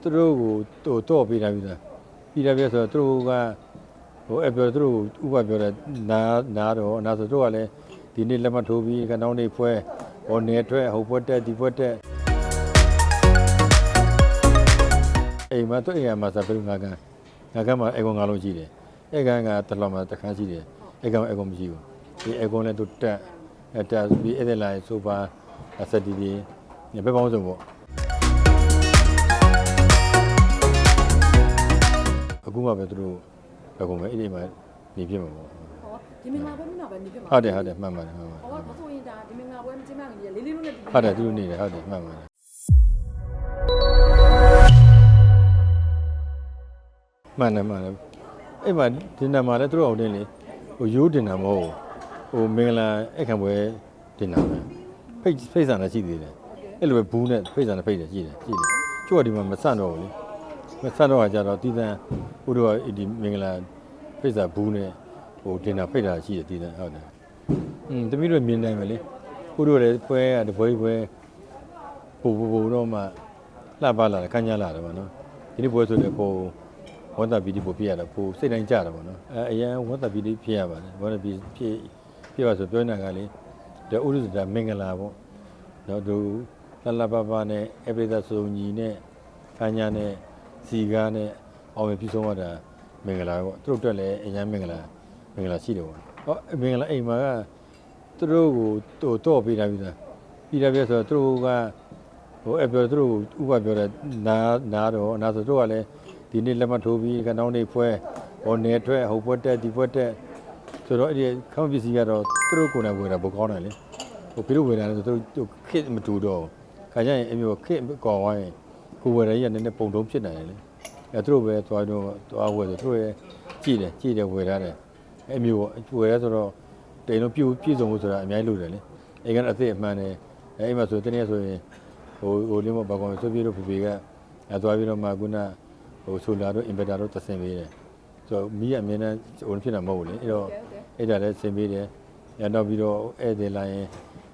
သူတို့ကိုဟိုတော့ပေးထားပြီးသားပြီးတာပြဆိုတော့သူတို့ကဟိုအပြောသူတို့ဥပပြောတယ်နာနာတော့နာဆိုသူတို့ကလည်းဒီနေ့လက်မှတ်ထိုးပြီးကနောင်းနေဖွဲဟိုနေထွက်ဟိုဖွဲတက်ဒီဖွဲတက်အိမ်မှာသူ့အိမ်ကမှာစားပြီးငါကန်ငါကန်မှာအကွန်ငါလုံးရှိတယ်အဲကန်ကတလော်မှာတခန်းရှိတယ်အဲကန်အကွန်မရှိဘူးဒီအကွန်လည်းသူတက်အဲတက်ပြီးအဲ့ဒါလိုက်ဆိုပါဆက်တီဒီဘယ်ပေါင်းစုံပေါ့ အခုမှပဲသူတို့ဘယ်ကုန်ပဲအဲ့ဒီမှာနေပြမှာပေါ့ဟောဒီမင်္ဂလာပွဲမှာပဲနေပြမှာဟုတ်တယ်ဟုတ်တယ်မှန်ပါတယ်မှန်ပါတယ်ဟောဘာဆိုရင်ဒါဒီမင်္ဂလာပွဲမကျင်းပခင်ကြီးလေးလေးလုံးနဲ့ဟုတ်တယ်သူတို့နေတယ်ဟုတ်တယ်မှန်ပါတယ်မှန်တယ်မှန်တယ်အဲ့မှာဒင်နာမှာလည်းသူတို့အောင်တင်လေဟိုရိုးဒင်နာမဟုတ်ဟိုမင်္ဂလာအခမ်းပွဲဒင်နာပဲဖိတ်ဖိတ်ဆန်လည်းရှိသေးတယ်အဲ့လိုပဲဘူးနဲ့ဖိတ်ဆန်နဲ့ဖိတ်တယ်ရှိတယ်ရှိတယ်ကျို့ကဒီမှာမဆန့်တော့ဘူးလေမဆန့်တော့ကြတော့တီးတန်း ဥတို့ကဒီမင်္ဂလာဖိတ်ဆန်ဘူးနဲ့ဟိုဒင်နာဖိတ်တာရှိတယ်တီးတန်းဟုတ်တယ်อืมတမီးတို့မြင်နိုင်မယ်လေဥတို့လည်းပွဲကတပွဲပွဲပူပူပူတော့မှလှပလာတယ်ခန်းညာလာတယ်ဗောနော်ဒီနေ့ပွဲဆိုတဲ့ပုံဝတ်တာပီတီပို့ပြရတာပိုစိတ်တိုင်းကြတယ်ဗောနော်အဲအရင်ဝတ်တာပီတီဖြစ်ရပါတယ်ဝတ်တာပီဖြစ်ဖြစ်ပါဆိုပြောနေတာကလေဒါဥရုစတာမင်္ဂလာပေါ့နော်သူလှလှပပနဲ့အပိသစုံညီနဲ့ခန်းညာနဲ့စီကားနဲ့ အောင်ရပြည့်စုံရတာမင်္ဂလာပေါ့သူတို့တက်လည်းအရင်မင်္ဂလာမင်္ဂလာရှိတယ်ဗောဟောမင်္ဂလာအိမ်မှာကသူတို့ကိုဟိုတော့ပေးထားပြီးသားပြီးတာပြဆိုတော့သူတို့ကဟိုအပြောသူတို့ဥပပြောတယ်နာနာတော့နာဆိုသူတို့ကလည်းဒီနေ့လက်မှတ်ထိုးပြီးကနောင်းနေဖွဲဟိုနေထွက်ဟိုဖွဲတက်ဒီဖွဲတက်ဆိုတော့အဲ့ဒီခေါင်းပစ္စည်းကတော့သူတို့ကိုယ်တိုင်ဝယ်တာဘကောင်းတယ်လေဟိုပြီးလို့ဝယ်တာလည်းသူတို့ခစ်မတူတော့ခါကျရင်အမျိုးခစ်ကောင်းဝိုင်းကိုဝယ်တယ်ကြီးကနည်းနည်းပုံတုံးဖြစ်နိုင်တယ်လေ အဲသူတို့ပဲသွားတော့သွားဝယ်ဆိုသူတို့ရဲ့ကြည့်တယ်ကြည့်တယ်ဝယ်ထားတယ်အမျိုးဝယ်ရဆိုတော့တိန်လုံးပြည့်ပြည့်စုံလို့ဆိုတာအများကြီးလိုတယ်လေအိမ်ကအစ်စ်အမှန်တယ်အဲအိမ်မှာဆိုတနေ့ဆိုရင်ဟိုဟိုလေးမဘာကောင်ဆိုပြေတို့ဖေဖေကအဲသွားပြီးတော့မှခုနဟိုဆိုလာတို့အင်ဗတာတို့သဆင်ပေးတယ်ဆိုတော့မီးကအမြဲတမ်းဟိုဖြစ်တာမဟုတ်ဘူးလေအဲ့တော့အဲ့ဒါလည်းဆင်ပေးတယ်ရတော့ပြီးတော့ဧည့်သည်လာရင်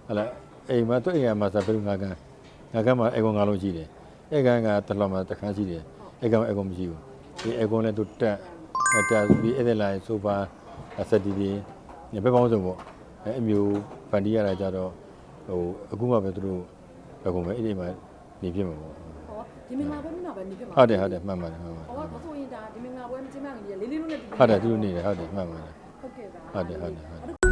ဟလာအိမ်မှာသူ့အိမ်ကမှာစားပြီးငါကန်ငါကန်မှာအကွန်ငါလုံးရှိတယ်အဲကန်ကတလော်မှာတခန်းရှိတယ် အဲကန်အကွန်မရှိဘူးဒီအကွန်လည်းသူတက်အဲတက်ပြီးဧည့်သည်လာရင်ဆိုပါဆက်တီဒီညဘက်ပေါင်းစုံပေါ့အဲအမျိုးဖန်တီးရတာကြတော့ဟိုအခုမှပဲသူတို့ဘယ်ကုန်ပဲအဲ့ဒီမှာနေပြမှာပေါ့ဟောဒီမင်္ဂလာပွဲမှာပဲနေပြမှာဟုတ်တယ်ဟုတ်တယ်မှန်ပါတယ်မှန်ပါတဟောဘာဆိုရင်ဒါဒီမင်္ဂလာပွဲမကျင်းပခင်ကြီးလေးလေးလုံးနဲ့ယ်ဟုတ်တယ်သူတို့နေတယ်ဟုတ်တယ်မှန်ပါတယ်ဟုတ်ကဲ့ပါဟုတ်တယ်ဟုတ်တယ်ဟုတ်